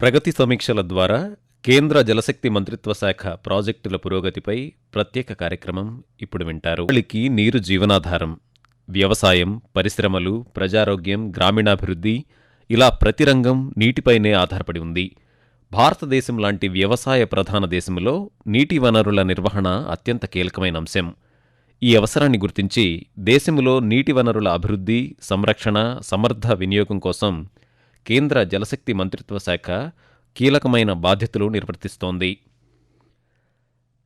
ప్రగతి సమీక్షల ద్వారా కేంద్ర జలశక్తి మంత్రిత్వ శాఖ ప్రాజెక్టుల పురోగతిపై ప్రత్యేక కార్యక్రమం ఇప్పుడు వింటారు. వాళ్ళకి నీరు జీవనాధారం వ్యవసాయం పరిశ్రమలు ప్రజారోగ్యం గ్రామీణాభివృద్ధి ఇలా ప్రతి రంగం నీటిపైనే ఆధారపడి ఉంది. భారతదేశం లాంటి వ్యవసాయ ప్రధాన దేశంలో నీటి వనరుల నిర్వహణ అత్యంత కీలకమైన అంశం. ఈ అవసరాన్ని గుర్తించి దేశంలో నీటి వనరుల అభివృద్ధి సంరక్షణ సమర్థ వినియోగం కోసం కేంద్ర జలశక్తి మంత్రిత్వ శాఖ కీలకమైన బాధ్యతలు నిర్వర్తిస్తోంది.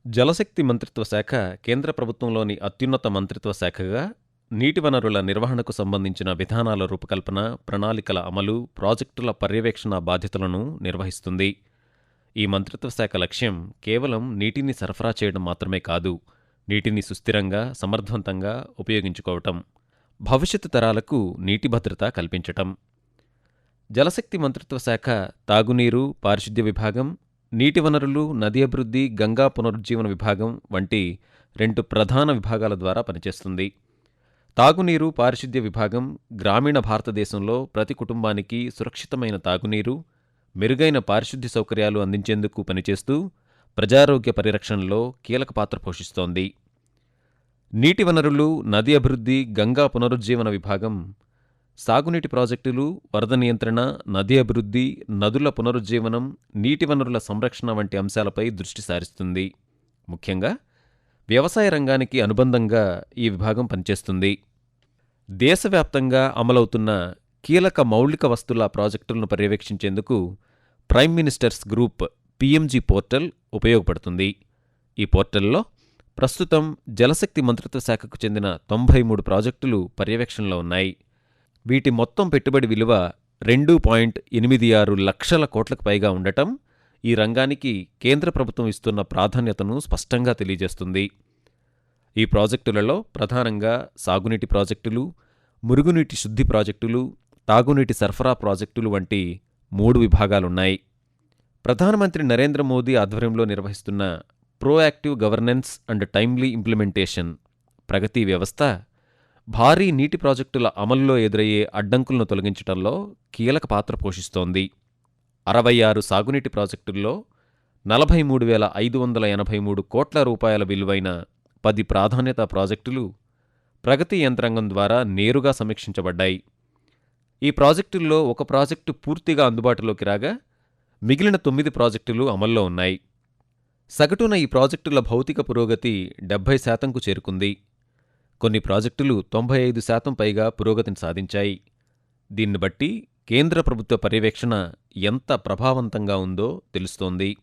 జలశక్తి మంత్రిత్వ శాఖ కేంద్ర ప్రభుత్వంలోని అత్యున్నత మంత్రిత్వ శాఖగా నీటి వనరుల నిర్వహణకు సంబంధించిన విధానాల రూపకల్పన ప్రణాళికల అమలు ప్రాజెక్టుల పర్యవేక్షణ బాధ్యతలను నిర్వహిస్తుంది. ఈ మంత్రిత్వ శాఖ లక్ష్యం కేవలం నీటిని సరఫరా చేయడం మాత్రమే కాదు నీటిని సుస్థిరంగా సమర్థవంతంగా ఉపయోగించుకోవటం భవిష్యత్తు తరాలకు నీటి భద్రత కల్పించటం. జలశక్తి మంత్రిత్వ శాఖ తాగునీరు పారిశుద్ధ్య విభాగం నీటి వనరులు నది అభివృద్ధి గంగా పునరుజ్జీవన విభాగం వంటి రెండు ప్రధాన విభాగాల ద్వారా పనిచేస్తుంది. తాగునీరు పారిశుద్ధ్య విభాగం గ్రామీణ భారతదేశంలో ప్రతి కుటుంబానికి సురక్షితమైన తాగునీరు మెరుగైన పారిశుద్ధ్య సౌకర్యాలు అందించేందుకు పనిచేస్తూ ప్రజారోగ్య పరిరక్షణలో కీలక పాత్ర పోషిస్తోంది. నీటి వనరులు నది అభివృద్ధి గంగా పునరుజ్జీవన విభాగం సాగునీటి ప్రాజెక్టులు వరద నియంత్రణ నది అభివృద్ధి నదుల పునరుజ్జీవనం నీటి వనరుల సంరక్షణ వంటి అంశాలపై దృష్టి సారిస్తుంది. ముఖ్యంగా వ్యవసాయ రంగానికి అనుబంధంగా ఈ విభాగం పనిచేస్తుంది. దేశవ్యాప్తంగా అమలవుతున్న కీలక మౌలిక వస్తుల ప్రాజెక్టులను పర్యవేక్షించేందుకు prime ministers group PMG portal ఉపయోగపడుతుంది. ఈ పోర్టల్లో ప్రస్తుతం జలశక్తి మంత్రిత్వ శాఖకు చెందిన తొంభై మూడు ప్రాజెక్టులు పర్యవేక్షణలో ఉన్నాయి. వీటి మొత్తం పెట్టుబడి విలువ రెండు పాయింట్ ఎనిమిది ఆరు లక్షల కోట్లకు పైగా ఉండటం ఈ రంగానికి కేంద్ర ప్రభుత్వం ఇస్తున్న ప్రాధాన్యతను స్పష్టంగా తెలియజేస్తుంది. ఈ ప్రాజెక్టులలో ప్రధానంగా సాగునీటి ప్రాజెక్టులు మురుగునీటి శుద్ధి ప్రాజెక్టులు తాగునీటి సరఫరా ప్రాజెక్టులు వంటి మూడు విభాగాలున్నాయి. ప్రధానమంత్రి నరేంద్ర మోదీ ఆధ్వర్యంలో నిర్వహిస్తున్న proactive governance and timely implementation Pragati వ్యవస్థ భారీ నీటి ప్రాజెక్టుల అమలులో ఎదురయ్యే అడ్డంకులను తొలగించడంలో కీలక పాత్ర పోషిస్తోంది. అరవై ఆరు సాగునీటి ప్రాజెక్టుల్లో నలభై మూడు వేల ఐదు వందల ఎనభై మూడు కోట్ల రూపాయల విలువైన పది ప్రాధాన్యత ప్రాజెక్టులు ప్రగతి యంత్రాంగం ద్వారా నేరుగా సమీక్షించబడ్డాయి. ఈ ప్రాజెక్టుల్లో ఒక ప్రాజెక్టు పూర్తిగా అందుబాటులోకి రాగా మిగిలిన తొమ్మిది ప్రాజెక్టులు అమల్లో ఉన్నాయి. సగటున ఈ ప్రాజెక్టుల భౌతిక పురోగతి డెబ్బై శాతంకు చేరుకుంది. కొన్ని ప్రాజెక్టులు తొంభై ఐదు శాతం పైగా పురోగతిని సాధించాయి. దీన్ని బట్టి కేంద్ర ప్రభుత్వ పర్యవేక్షణ ఎంత ప్రభావవంతంగా ఉందో తెలుస్తోంది.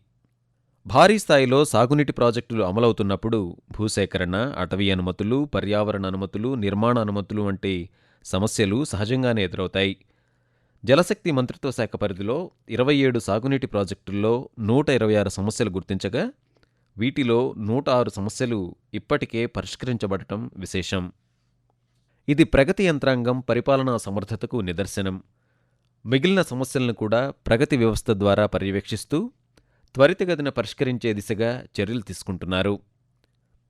భారీ స్థాయిలో సాగునీటి ప్రాజెక్టులు అమలవుతున్నప్పుడు భూసేకరణ అటవీ అనుమతులు పర్యావరణ అనుమతులు నిర్మాణ అనుమతులు వంటి సమస్యలు సహజంగానే ఎదురవుతాయి. జలశక్తి మంత్రిత్వ శాఖ పరిధిలో ఇరవై ఏడు సాగునీటి ప్రాజెక్టుల్లో నూట ఇరవై ఆరు సమస్యలు గుర్తించగా వీటిలో నూట ఆరు సమస్యలు ఇప్పటికే పరిష్కరించబడటం విశేషం. ఇది ప్రగతి యంత్రాంగం పరిపాలనా సమర్థతకు నిదర్శనం. మిగిలిన సమస్యలను కూడా ప్రగతి వ్యవస్థ ద్వారా పర్యవేక్షిస్తూ త్వరితగతిన పరిష్కరించే దిశగా చర్యలు తీసుకుంటున్నారు.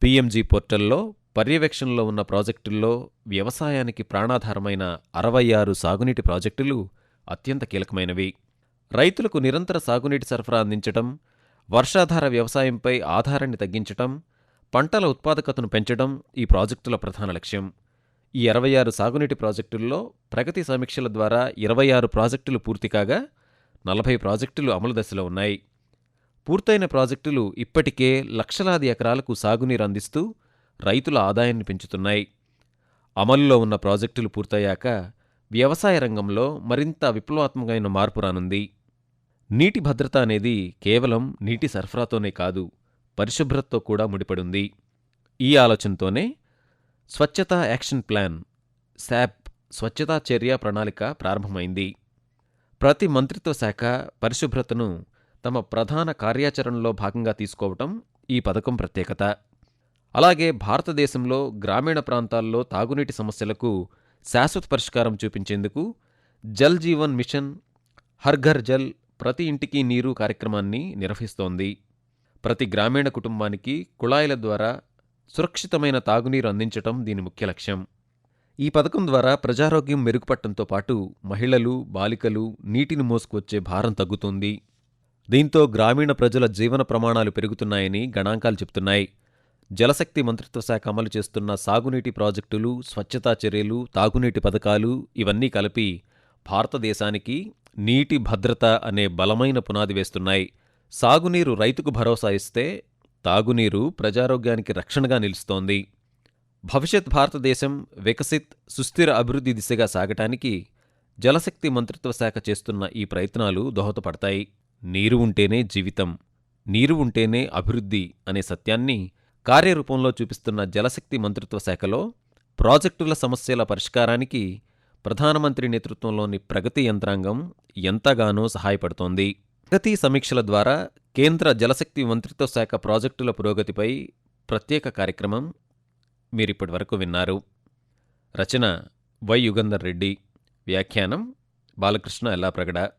పీఎంజీ పోర్టల్లో పర్యవేక్షణలో ఉన్న ప్రాజెక్టుల్లో వ్యవసాయానికి ప్రాణాధారమైన అరవై ఆరు సాగునీటి ప్రాజెక్టులు అత్యంత కీలకమైనవి. రైతులకు నిరంతర సాగునీటి సరఫరా అందించటం వర్షాధార వ్యవసాయంపై ఆధారాన్ని తగ్గించటం పంటల ఉత్పాదకతను పెంచడం ఈ ప్రాజెక్టుల ప్రధాన లక్ష్యం. ఈ అరవై ఆరు సాగునీటి ప్రాజెక్టుల్లో ప్రగతి సమీక్షల ద్వారా ఇరవై ఆరు ప్రాజెక్టులు పూర్తి కాగా నలభై ప్రాజెక్టులు అమలు దశలో ఉన్నాయి. పూర్తయిన ప్రాజెక్టులు ఇప్పటికే లక్షలాది ఎకరాలకు సాగునీరు అందిస్తూ రైతుల ఆదాయాన్ని పెంచుతున్నాయి. అమలులో ఉన్న ప్రాజెక్టులు పూర్తయ్యాక వ్యవసాయ రంగంలో మరింత విప్లవాత్మకమైన మార్పు రానుంది. నీటి భద్రత అనేది కేవలం నీటి సరఫరాతోనే కాదు పరిశుభ్రతతో కూడా ముడిపడుంది. ఈ ఆలోచనతోనే స్వచ్ఛతా యాక్షన్ ప్లాన్ శాప్ స్వచ్ఛతా చర్య ప్రణాళిక ప్రారంభమైంది. ప్రతి మంత్రిత్వ శాఖ పరిశుభ్రతను తమ ప్రధాన కార్యాచరణలో భాగంగా తీసుకోవటం ఈ పథకం ప్రత్యేకత. అలాగే భారతదేశంలో గ్రామీణ ప్రాంతాల్లో తాగునీటి సమస్యలకు శాశ్వత పరిష్కారం చూపించేందుకు జల్ జీవన్ మిషన్ హర్ ఘర్ జల్ ప్రతి ఇంటికి నీరు కార్యక్రమాన్ని నిర్వహిస్తోంది. ప్రతి గ్రామీణ కుటుంబానికి కుళాయిల ద్వారా సురక్షితమైన తాగునీరు అందించటం దీని ముఖ్య లక్ష్యం. ఈ పథకం ద్వారా ప్రజారోగ్యం మెరుగుపడటంతో పాటు మహిళలు బాలికలు నీటిని మోసుకొచ్చే భారం తగ్గుతుంది. దీంతో గ్రామీణ ప్రజల జీవన ప్రమాణాలు పెరుగుతున్నాయని గణాంకాలు చెబుతున్నాయి. జలశక్తి మంత్రిత్వ శాఖ అమలు చేస్తున్న సాగునీటి ప్రాజెక్టులు స్వచ్ఛతా చర్యలు తాగునీటి పథకాలు ఇవన్నీ కలిపి భారతదేశానికి నీటి భద్రత అనే బలమైన పునాది వేస్తున్నాయి. సాగునీరు రైతుకు భరోసా ఇస్తే తాగునీరు ప్రజారోగ్యానికి రక్షణగా నిలుస్తోంది. భవిష్యత్ భారతదేశం వికసిత్ సుస్థిర అభివృద్ధి దిశగా సాగటానికి జలశక్తి మంత్రిత్వ శాఖ చేస్తున్న ఈ ప్రయత్నాలు దోహదపడతాయి. నీరు ఉంటేనే జీవితం నీరు ఉంటేనే అభివృద్ధి అనే సత్యాన్ని కార్యరూపంలో చూపిస్తున్న జలశక్తి మంత్రిత్వ శాఖలో ప్రాజెక్టుల సమస్యల పరిష్కారానికి ప్రధానమంత్రి నేతృత్వంలోని ప్రగతి యంత్రాంగం ఎంతగానో సహాయపడుతోంది. ప్రగతి సమీక్షల ద్వారా కేంద్ర జలశక్తి మంత్రిత్వ శాఖ ప్రాజెక్టుల పురోగతిపై ప్రత్యేక కార్యక్రమం మీరిప్పటి వరకు విన్నారు. రచన వై యుగంధర్ రెడ్డి. వ్యాఖ్యానం బాలకృష్ణ ఎల్లాప్రగడ.